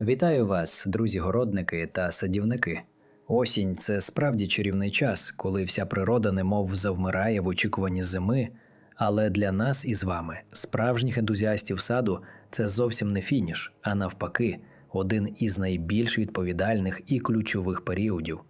Вітаю вас, друзі-городники та садівники. Осінь це справді чарівний час, коли вся природа немов завмирає в очікуванні зими. Але для нас із вами, справжніх ентузіастів саду, це зовсім не фініш, а навпаки, один із найбільш відповідальних і ключових періодів.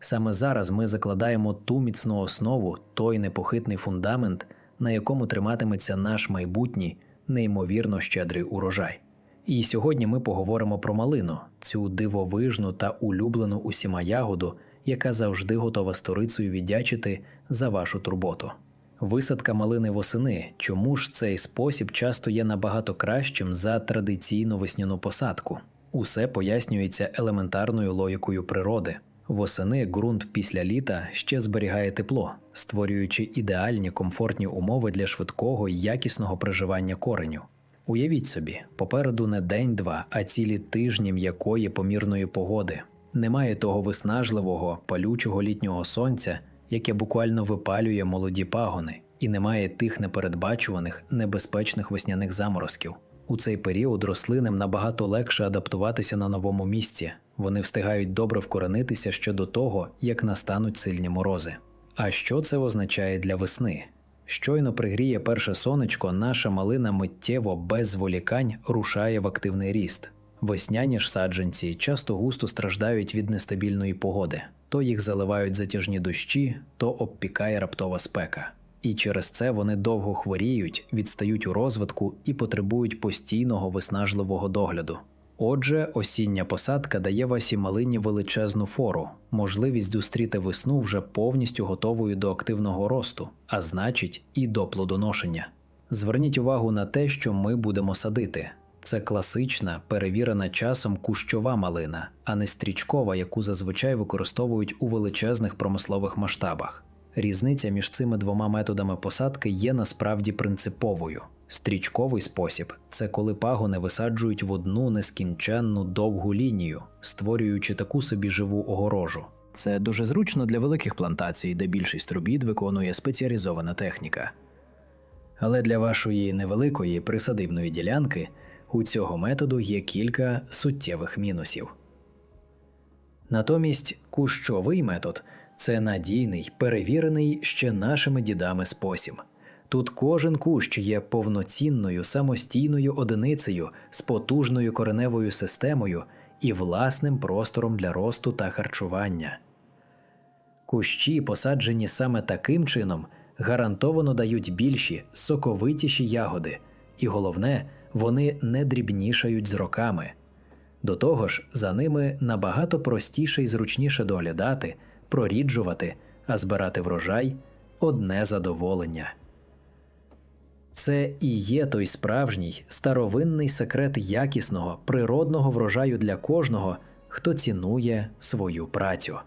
Саме зараз ми закладаємо ту міцну основу, той непохитний фундамент, на якому триматиметься наш майбутній, неймовірно щедрий урожай. І сьогодні ми поговоримо про малину, цю дивовижну та улюблену усіма ягоду, яка завжди готова сторицею віддячити за вашу турботу. Висадка малини восени. Чому ж цей спосіб часто є набагато кращим за традиційну весняну посадку? Усе пояснюється елементарною логікою природи. Восени ґрунт після літа ще зберігає тепло, створюючи ідеальні комфортні умови для швидкого і якісного приживання кореню. Уявіть собі, попереду не день-два, а цілі тижні м'якої помірної погоди. Немає того виснажливого, палючого літнього сонця, яке буквально випалює молоді пагони, і немає тих непередбачуваних, небезпечних весняних заморозків. У цей період рослинам набагато легше адаптуватися на новому місці. Вони встигають добре вкоренитися ще до того, як настануть сильні морози. А що це означає для весни? Щойно пригріє перше сонечко, наша малина миттєво без зволікань рушає в активний ріст. Весняні ж саджанці часто густо страждають від нестабільної погоди, то їх заливають затяжні дощі, то обпікає раптова спека. І через це вони довго хворіють, відстають у розвитку і потребують постійного виснажливого догляду. Отже, осіння посадка дає вашій малині величезну фору, можливість зустріти весну вже повністю готовою до активного росту, а значить, і до плодоношення. Зверніть увагу на те, що ми будемо садити. Це класична, перевірена часом кущова малина, а не стрічкова, яку зазвичай використовують у величезних промислових масштабах. Різниця між цими двома методами посадки є насправді принциповою. Стрічковий спосіб це коли пагони висаджують в одну нескінченну довгу лінію, створюючи таку собі живу огорожу. Це дуже зручно для великих плантацій, де більшість робіт виконує спеціалізована техніка. Але для вашої невеликої присадибної ділянки у цього методу є кілька суттєвих мінусів. Натомість кущовий метод це надійний, перевірений ще нашими дідами спосіб. Тут кожен кущ є повноцінною самостійною одиницею з потужною кореневою системою і власним простором для росту та харчування. Кущі, посаджені саме таким чином, гарантовано дають більші, соковитіші ягоди, і головне, вони не дрібнішають з роками. До того ж, за ними набагато простіше і зручніше доглядати, проріджувати, а збирати врожай одне задоволення. Це і є той справжній старовинний секрет якісного природного врожаю для кожного, хто цінує свою працю.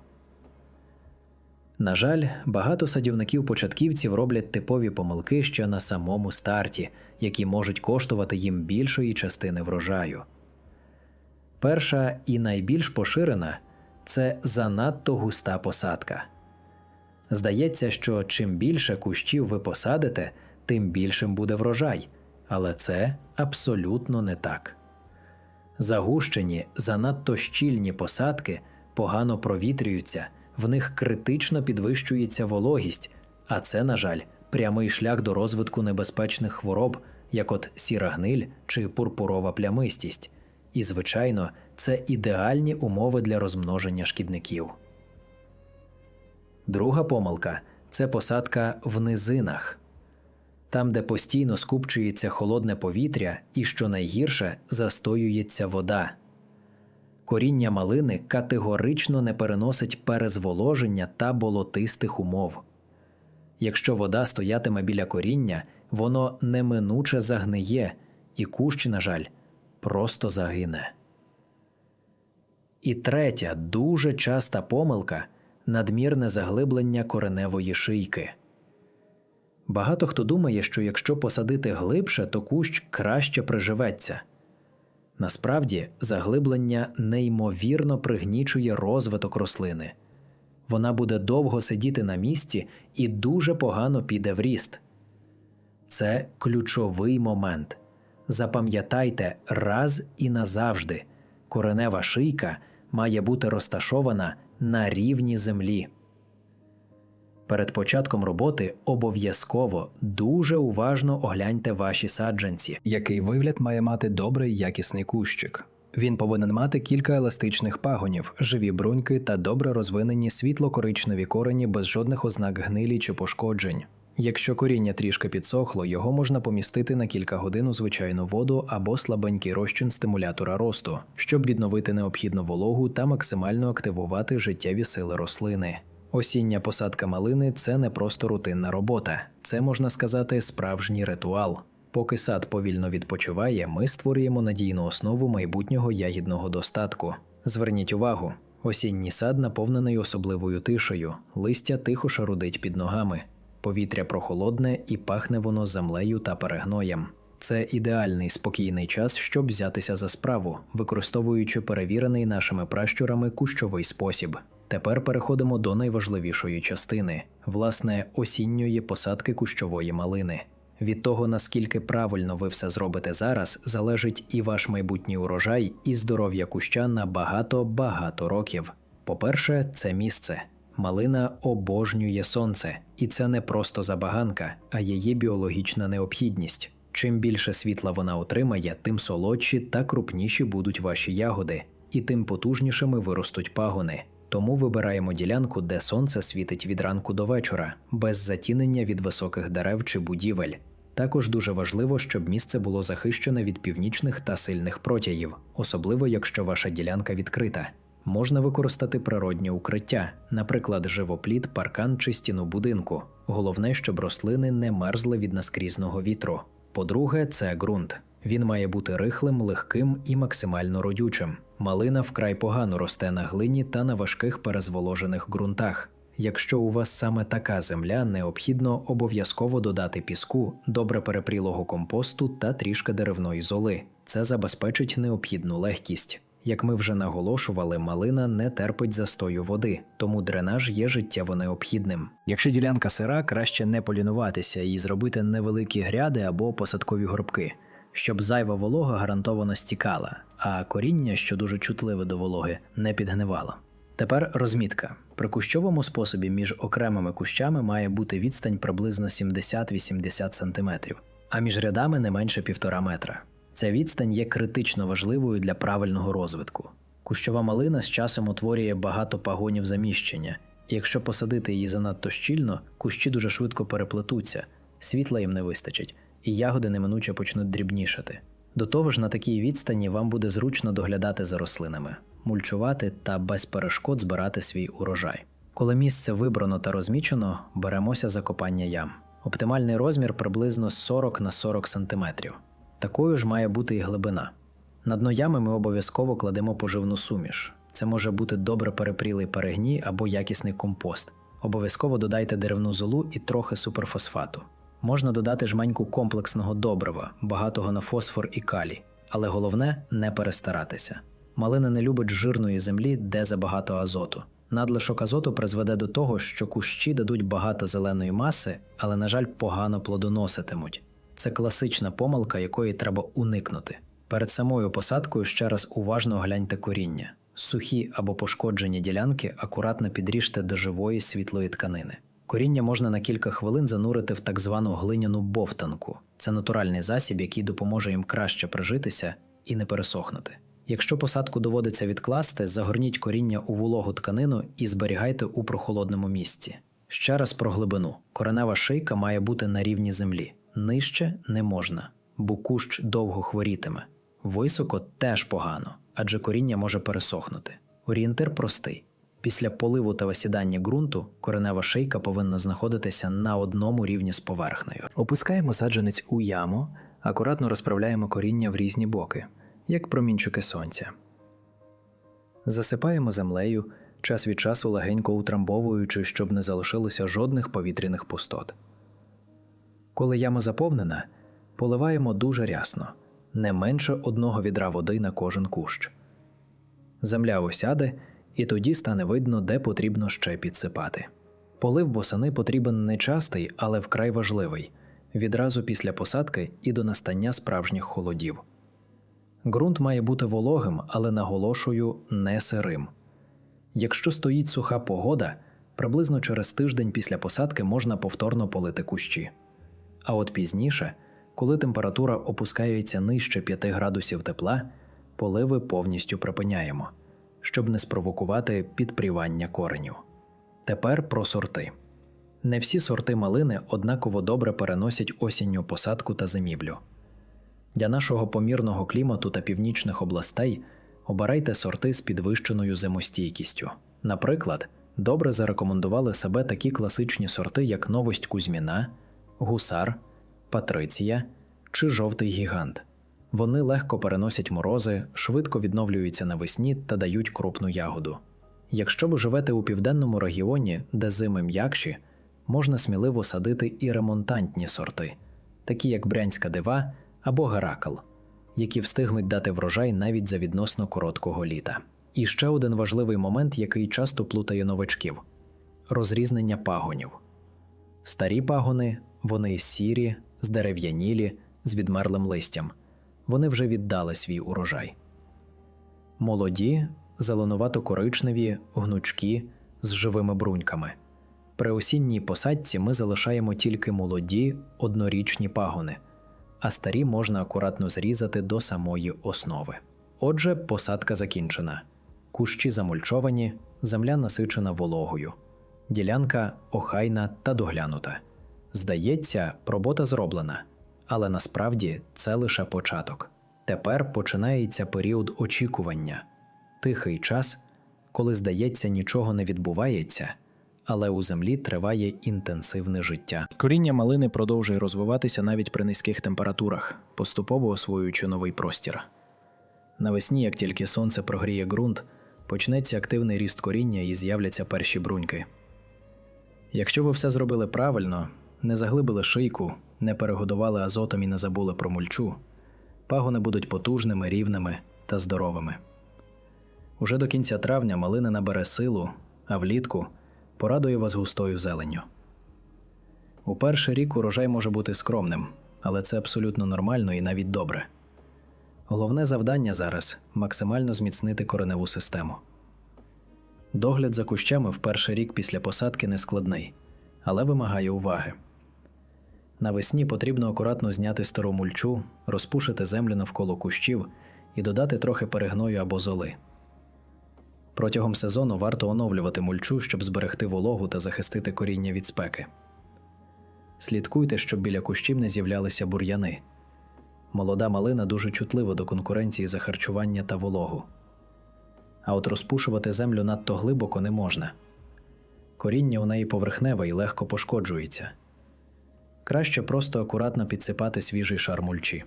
На жаль, багато садівників-початківців роблять типові помилки ще на самому старті, які можуть коштувати їм більшої частини врожаю. Перша і найбільш поширена це занадто густа посадка. Здається, що чим більше кущів ви посадите, тим більшим буде врожай, але це абсолютно не так. Загущені, занадто щільні посадки погано провітрюються, в них критично підвищується вологість, а це, на жаль, прямий шлях до розвитку небезпечних хвороб, як от сіра гниль чи пурпурова плямистість. І, звичайно, це ідеальні умови для розмноження шкідників. Друга помилка це посадка в низинах, там, де постійно скупчується холодне повітря і, що найгірше, застоюється вода. Коріння малини категорично не переносить перезволоження та болотистих умов. Якщо вода стоятиме біля коріння, воно неминуче загниє, і кущ, на жаль, просто загине. І третя дуже часта помилка надмірне заглиблення кореневої шийки. Багато хто думає, що якщо посадити глибше, то кущ краще приживеться. Насправді, заглиблення неймовірно пригнічує розвиток рослини. Вона буде довго сидіти на місці і дуже погано піде в ріст. Це ключовий момент. Запам'ятайте раз і назавжди, Коренева шийка має бути розташована на рівні землі. Перед початком роботи обов'язково дуже уважно огляньте ваші саджанці. Який вигляд має мати добрий якісний кущик? Він повинен мати кілька еластичних пагонів, живі бруньки та добре розвинені світло-коричневі корені без жодних ознак гнилі чи пошкоджень. Якщо коріння трішки підсохло, його можна помістити на кілька годин у звичайну воду або слабенький розчин стимулятора росту, щоб відновити необхідну вологу та максимально активувати життєві сили рослини. Осіння посадка малини це не просто рутинна робота, це можна сказати справжній ритуал. Поки сад повільно відпочиває, ми створюємо надійну основу майбутнього ягідного достатку. Зверніть увагу, осінній сад наповнений особливою тишею, листя тихо шарудить під ногами, повітря прохолодне і пахне воно землею та перегноєм. Це ідеальний спокійний час, щоб взятися за справу, використовуючи перевірений нашими пращурами кущовий спосіб. Тепер переходимо до найважливішої частини власне осінньої посадки кущової малини. Від того, наскільки правильно ви все зробите зараз, залежить і ваш майбутній урожай, і здоров'я куща на багато-багато років. По-перше, це місце. Малина обожнює сонце, і це не просто забаганка, а її біологічна необхідність. Чим більше світла вона отримає, тим солодші та крупніші будуть ваші ягоди, і тим потужнішими виростуть пагони. Тому вибираємо ділянку, де сонце світить від ранку до вечора, без затінення від високих дерев чи будівель. Також дуже важливо, щоб місце було захищене від північних та сильних протягів, особливо якщо ваша ділянка відкрита. Можна використати природнє укриття, наприклад, живопліт, паркан чи стіну будинку. Головне, щоб рослини не мерзли від наскрізного вітру. По-друге, це ґрунт. Він має бути рихлим, легким і максимально родючим. Малина вкрай погано росте на глині та на важких перезволожених ґрунтах. Якщо у вас саме така земля, необхідно обов'язково додати піску, добре перепрілого компосту та трішки деревної золи. Це забезпечить необхідну легкість. Як ми вже наголошували, малина не терпить застою води, тому дренаж є життєво необхідним. Якщо ділянка сира, краще не полінуватися і зробити невеликі гряди або посадкові горбки, щоб зайва волога гарантовано стікала, а коріння, що дуже чутливе до вологи, не підгнивало. Тепер розмітка. При кущовому способі між окремими кущами має бути відстань приблизно 70-80 см, а між рядами не менше 1,5 метра. Ця відстань є критично важливою для правильного розвитку. Кущова малина з часом утворює багато пагонів заміщення, і якщо посадити її занадто щільно, кущі дуже швидко переплетуться, світла їм не вистачить, і ягоди неминуче почнуть дрібнішати. До того ж, на такій відстані вам буде зручно доглядати за рослинами, мульчувати та без перешкод збирати свій урожай. Коли місце вибрано та розмічено, беремося за копання ям. Оптимальний розмір приблизно 40 на 40 см. Такою ж має бути і глибина. На дно ями ми обов'язково кладемо поживну суміш. Це може бути добре перепрілий перегній або якісний компост. Обов'язково додайте деревну золу і трохи суперфосфату. Можна додати жменьку комплексного добрива, багатого на фосфор і калій, але головне не перестаратися. Малина не любить жирної землі, де забагато азоту. Надлишок азоту призведе до того, що кущі дадуть багато зеленої маси, але, на жаль, погано плодоноситимуть. Це класична помилка, якої треба уникнути. Перед самою посадкою ще раз уважно огляньте коріння. Сухі або пошкоджені ділянки акуратно підріжте до живої світлої тканини. Коріння можна на кілька хвилин занурити в так звану глиняну бовтанку. Це натуральний засіб, який допоможе їм краще прижитися і не пересохнути. Якщо посадку доводиться відкласти, загорніть коріння у вологу тканину і зберігайте у прохолодному місці. Ще раз про глибину. Коренева шийка має бути на рівні землі. Нижче не можна, бо кущ довго хворітиме. Високо теж погано, адже коріння може пересохнути. Орієнтир простий. Після поливу та висідання ґрунту коренева шийка повинна знаходитися на одному рівні з поверхнею. Опускаємо саджанець у яму, акуратно розправляємо коріння в різні боки, як промінчики сонця. Засипаємо землею, час від часу легенько утрамбовуючи, щоб не залишилося жодних повітряних пустот. Коли яма заповнена, поливаємо дуже рясно, не менше одного відра води на кожен кущ. Земля осяде, і тоді стане видно, де потрібно ще підсипати. Полив восени потрібен не частий, але вкрай важливий відразу після посадки і до настання справжніх холодів. Ґрунт має бути вологим, але наголошую не сирим. Якщо стоїть суха погода, приблизно через тиждень після посадки можна повторно полити кущі. А от пізніше, коли температура опускається нижче 5 градусів тепла, поливи повністю припиняємо, щоб не спровокувати підпрівання коренів. Тепер про сорти. Не всі сорти малини однаково добре переносять осінню посадку та зимівлю. Для нашого помірного клімату та північних областей обирайте сорти з підвищеною зимостійкістю. Наприклад, добре зарекомендували себе такі класичні сорти, як новость Кузьміна, гусар, патриція чи жовтий гігант. Вони легко переносять морози, швидко відновлюються навесні та дають крупну ягоду. Якщо ви живете у південному регіоні, де зими м'якші, можна сміливо садити і ремонтантні сорти, такі як брянська дива або геракл, які встигнуть дати врожай навіть за відносно короткого літа. І ще один важливий момент, який часто плутає новачків розрізнення пагонів. Старі пагони вони сірі, здерев'янілі, з відмерлим листям. Вони вже віддали свій урожай. Молоді, зеленувато-коричневі, гнучкі з живими бруньками. При осінній посадці ми залишаємо тільки молоді однорічні пагони, а старі можна акуратно зрізати до самої основи. Отже, посадка закінчена. Кущі замульчовані, земля насичена вологою, ділянка охайна та доглянута. Здається, робота зроблена, але насправді це лише початок. Тепер починається період очікування, тихий час, коли здається, нічого не відбувається, але у землі триває інтенсивне життя. Коріння малини продовжує розвиватися навіть при низьких температурах, поступово освоюючи новий простір. Навесні, як тільки сонце прогріє ґрунт, почнеться активний ріст коріння і з'являться перші бруньки. Якщо ви все зробили правильно, не заглибили шийку, не перегодували азотом і не забули про мульчу, пагони будуть потужними, рівними та здоровими. Уже до кінця травня малина набере силу, а влітку порадує вас густою зеленню. У перший рік урожай може бути скромним, але це абсолютно нормально і навіть добре. Головне завдання зараз максимально зміцнити кореневу систему. Догляд за кущами в перший рік після посадки не складний, але вимагає уваги. Навесні потрібно акуратно зняти стару мульчу, розпушити землю навколо кущів і додати трохи перегною або золи. Протягом сезону варто оновлювати мульчу, щоб зберегти вологу та захистити коріння від спеки. Слідкуйте, щоб біля кущів не з'являлися бур'яни. Молода малина дуже чутлива до конкуренції за харчування та вологу. А от розпушувати землю надто глибоко не можна. Коріння у неї поверхневе і легко пошкоджується. Краще просто акуратно підсипати свіжий шар мульчі.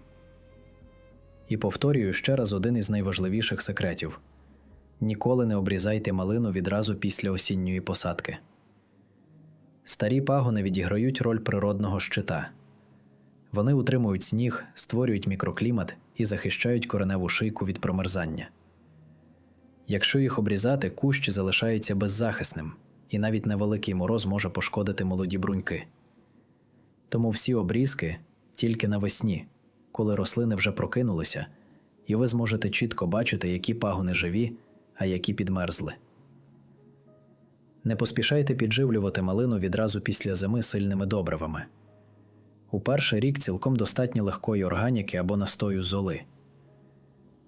І повторюю ще раз один із найважливіших секретів: ніколи не обрізайте малину відразу після осінньої посадки. Старі пагони відіграють роль природного щита. Вони утримують сніг, створюють мікроклімат і захищають кореневу шийку від промерзання. Якщо їх обрізати, кущ залишається беззахисним, і навіть невеликий мороз може пошкодити молоді бруньки. Тому всі обрізки тільки навесні, коли рослини вже прокинулися, і ви зможете чітко бачити, які пагони живі, а які підмерзли. Не поспішайте підживлювати малину відразу після зими сильними добривами. У перший рік цілком достатньо легкої органіки або настою золи.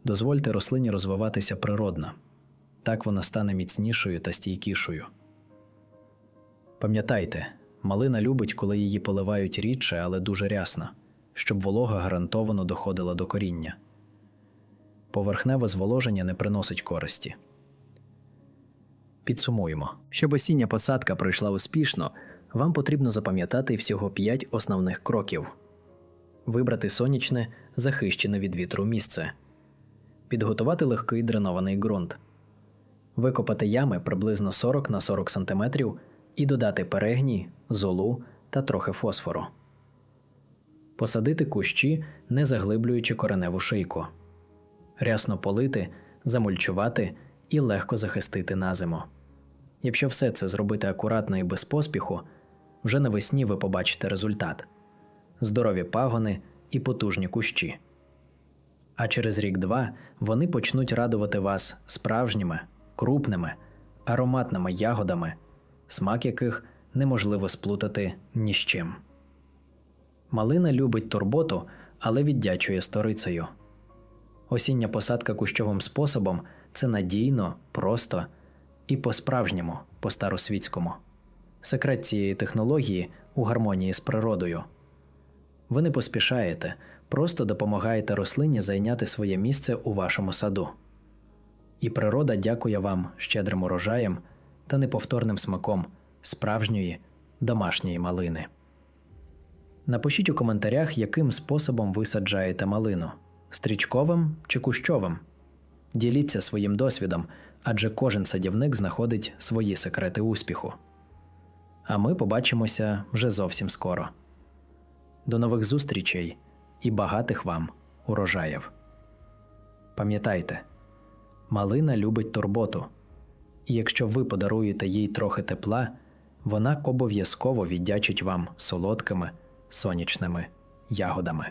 Дозвольте рослині розвиватися природно, так вона стане міцнішою та стійкішою. Пам'ятайте, малина любить, коли її поливають рідше, але дуже рясно, щоб волога гарантовано доходила до коріння. Поверхневе зволоження не приносить користі. Підсумуємо. Щоб осіння посадка пройшла успішно, вам потрібно запам'ятати всього 5 основних кроків: вибрати сонячне, захищене від вітру місце, підготувати легкий дренований ґрунт, викопати ями приблизно 40 на 40 см і додати перегній, золу та трохи фосфору. Посадити кущі, не заглиблюючи кореневу шийку, рясно полити, замульчувати і легко захистити на зиму. Якщо все це зробити акуратно і без поспіху, вже навесні ви побачите результат здорові пагони і потужні кущі. А через рік-два вони почнуть радувати вас справжніми, крупними, ароматними ягодами, смак яких неможливо сплутати ні з чим. Малина любить турботу, але віддячує сторицею. Осіння посадка кущовим способом це надійно, просто і по-справжньому, по-старосвітському. Секрет цієї технології у гармонії з природою. Ви не поспішаєте, просто допомагаєте рослині зайняти своє місце у вашому саду. І природа дякує вам щедрим урожаєм та неповторним смаком справжньої домашньої малини. Напишіть у коментарях, яким способом ви саджаєте малину стрічковим чи кущовим. Діліться своїм досвідом, адже кожен садівник знаходить свої секрети успіху. А ми побачимося вже зовсім скоро. До нових зустрічей і багатих вам урожаїв. Пам'ятайте, малина любить турботу, і якщо ви подаруєте їй трохи тепла, вона обов'язково віддячить вам солодкими сонячними ягодами.